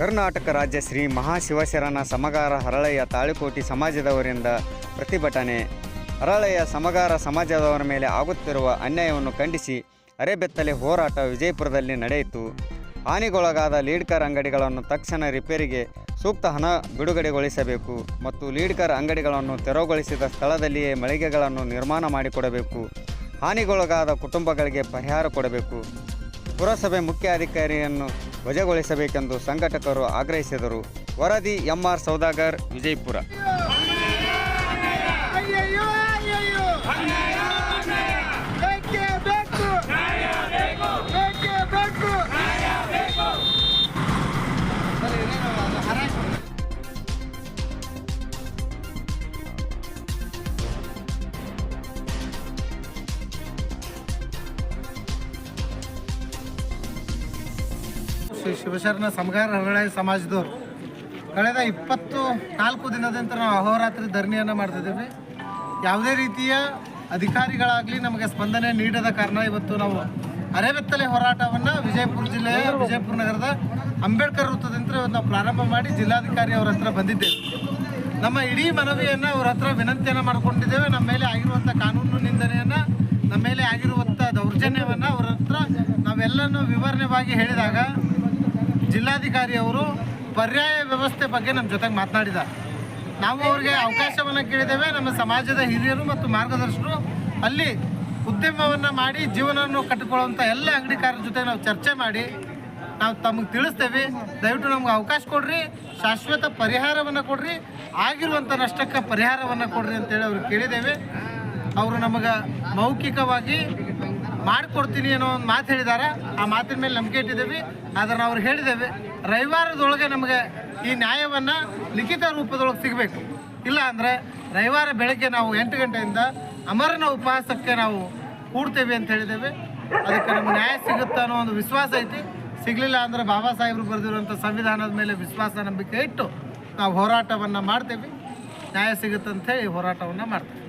ಕರ್ನಾಟಕ ರಾಜ್ಯ ಶ್ರೀ ಮಹಾಶಿವಶರಣ ಸಮಗಾರ ಹರಳೆಯ ತಾಳಿಕೋಟಿ ಸಮಾಜದವರಿಂದ ಪ್ರತಿಭಟನೆ. ಹರಳೆಯ ಸಮಗಾರ ಸಮಾಜದವರ ಮೇಲೆ ಆಗುತ್ತಿರುವ ಅನ್ಯಾಯವನ್ನು ಖಂಡಿಸಿ ಅರೆಬೆತ್ತಲೆ ಹೋರಾಟ ವಿಜಯಪುರದಲ್ಲಿ ನಡೆಯಿತು. ಹಾನಿಗೊಳಗಾದ ಲೀಡ್ಕರ್ ಅಂಗಡಿಗಳನ್ನು ತಕ್ಷಣ ರಿಪೇರಿಗೆ ಸೂಕ್ತ ಹಣ ಬಿಡುಗಡೆಗೊಳಿಸಬೇಕು ಮತ್ತು ಲೀಡ್ಕರ್ ಅಂಗಡಿಗಳನ್ನು ತೆರವುಗೊಳಿಸಿದ ಸ್ಥಳದಲ್ಲಿಯೇ ಮಳಿಗೆಗಳನ್ನು ನಿರ್ಮಾಣ ಮಾಡಿಕೊಡಬೇಕು. ಹಾನಿಗೊಳಗಾದ ಕುಟುಂಬಗಳಿಗೆ ಪರಿಹಾರ ಕೊಡಬೇಕು. ಪುರಸಭೆ ಮುಖ್ಯ ಅಧಿಕಾರಿಯನ್ನು ವಜಾಗೊಳಿಸಬೇಕೆಂದು ಸಂಘಟಕರು ಆಗ್ರಹಿಸಿದರು. ವರದಿ ಎಂಆರ್ ಸೌದಾಗರ್ ವಿಜಯಪುರ. ಶ್ರೀ ಶಿವಶರಣ ಸಮಗಾರ ಹರಳೆ ಸಮಾಜದವರು. ಕಳೆದ ಇಪ್ಪತ್ತು ನಾಲ್ಕು ದಿನದಂತ ನಾವು ಅಹೋರಾತ್ರಿ ಧರಣಿಯನ್ನು ಮಾಡ್ತಿದ್ದೇವೆ. ಯಾವುದೇ ರೀತಿಯ ಅಧಿಕಾರಿಗಳಾಗಲಿ ನಮಗೆ ಸ್ಪಂದನೆ ನೀಡದ ಕಾರಣ ಇವತ್ತು ನಾವು ಅರೆಬೆತ್ತಲೆ ಹೋರಾಟವನ್ನು ವಿಜಯಪುರ ಜಿಲ್ಲೆಯ ವಿಜಯಪುರ ನಗರದ ಅಂಬೇಡ್ಕರ್ ವೃತ್ತದಿಂದ ಇವತ್ತು ನಾವು ಪ್ರಾರಂಭ ಮಾಡಿ ಜಿಲ್ಲಾಧಿಕಾರಿ ಅವರ ಹತ್ರ ಬಂದಿದ್ದೇವೆ. ನಮ್ಮ ಇಡೀ ಮನವಿಯನ್ನು ಅವ್ರ ಹತ್ರ ವಿನಂತಿಯನ್ನು ಮಾಡಿಕೊಂಡಿದ್ದೇವೆ. ನಮ್ಮ ಮೇಲೆ ಆಗಿರುವಂಥ ಕಾನೂನು ನಿಂದನೆಯನ್ನು, ನಮ್ಮ ಮೇಲೆ ಆಗಿರುವಂಥ ದೌರ್ಜನ್ಯವನ್ನು ಅವರ ಹತ್ರ ನಾವೆಲ್ಲನೂ ವಿವರಣೆವಾಗಿ ಹೇಳಿದಾಗ ಜಿಲ್ಲಾಧಿಕಾರಿ ಅವರು ಪರ್ಯಾಯ ವ್ಯವಸ್ಥೆ ಬಗ್ಗೆ ನಮ್ಮ ಜೊತೆಗೆ ಮಾತನಾಡಿದ್ದಾರೆ. ನಾವು ಅವರಿಗೆ ಅವಕಾಶವನ್ನು ಕೇಳಿದ್ದೇವೆ. ನಮ್ಮ ಸಮಾಜದ ಹಿರಿಯರು ಮತ್ತು ಮಾರ್ಗದರ್ಶಕರು ಅಲ್ಲಿ ಉದ್ಯಮವನ್ನು ಮಾಡಿ ಜೀವನವನ್ನು ಕಟ್ಟಿಕೊಳ್ಳುವಂಥ ಎಲ್ಲ ಅಂಗಡಿಕಾರರ ಜೊತೆ ನಾವು ಚರ್ಚೆ ಮಾಡಿ ನಾವು ತಮಗೆ ತಿಳಿಸ್ತೇವೆ. ದಯವಿಟ್ಟು ನಮ್ಗೆ ಅವಕಾಶ ಕೊಡ್ರಿ. ಶಾಶ್ವತ ಪರಿಹಾರವನ್ನು ಕೊಡ್ರಿ. ಆಗಿರುವಂಥ ನಷ್ಟಕ್ಕೆ ಪರಿಹಾರವನ್ನು ಕೊಡ್ರಿ ಅಂತೇಳಿ ಅವ್ರಿಗೆ ಕೇಳಿದ್ದೇವೆ. ಅವರು ನಮಗೆ ಮೌಖಿಕವಾಗಿ ಮಾಡಿಕೊಡ್ತೀನಿ ಅನ್ನೋ ಒಂದು ಮಾತು ಹೇಳಿದ್ದಾರೆ ಆ ಮಾತಿನ ಮೇಲೆ ನಂಬಿಕೆ ಇಟ್ಟಿದ್ದೇವೆ. ನಾವು ಅವ್ರು ಹೇಳಿದ್ದೇವೆ. ರವಿವಾರದೊಳಗೆ ನಮಗೆ ಈ ನ್ಯಾಯವನ್ನು ಲಿಖಿತ ರೂಪದೊಳಗೆ ಸಿಗಬೇಕು. ಇಲ್ಲ ಅಂದರೆ ರವಿವಾರ ಬೆಳಗ್ಗೆ ನಾವು ಎಂಟು ಗಂಟೆಯಿಂದ ಅಮರನ ಉಪವಾಸಕ್ಕೆ ನಾವು ಕೂಡ್ತೇವೆ ಅಂತ ಹೇಳಿದ್ದೇವೆ. ಅದಕ್ಕೆ ನಮ್ಗೆ ನ್ಯಾಯ ಸಿಗುತ್ತೆ ಅನ್ನೋ ಒಂದು ವಿಶ್ವಾಸ ಐತಿ. ಸಿಗಲಿಲ್ಲ ಅಂದರೆ ಬಾಬಾ ಸಾಹೇಬರು ಬರೆದಿರುವಂಥ ಸಂವಿಧಾನದ ಮೇಲೆ ವಿಶ್ವಾಸ ನಂಬಿಕೆ ಇಟ್ಟು ನಾವು ಹೋರಾಟವನ್ನು ಮಾಡ್ತೇವೆ. ನ್ಯಾಯ ಸಿಗುತ್ತೆ ಹೇಳಿ ಹೋರಾಟವನ್ನು ಮಾಡ್ತೇವೆ.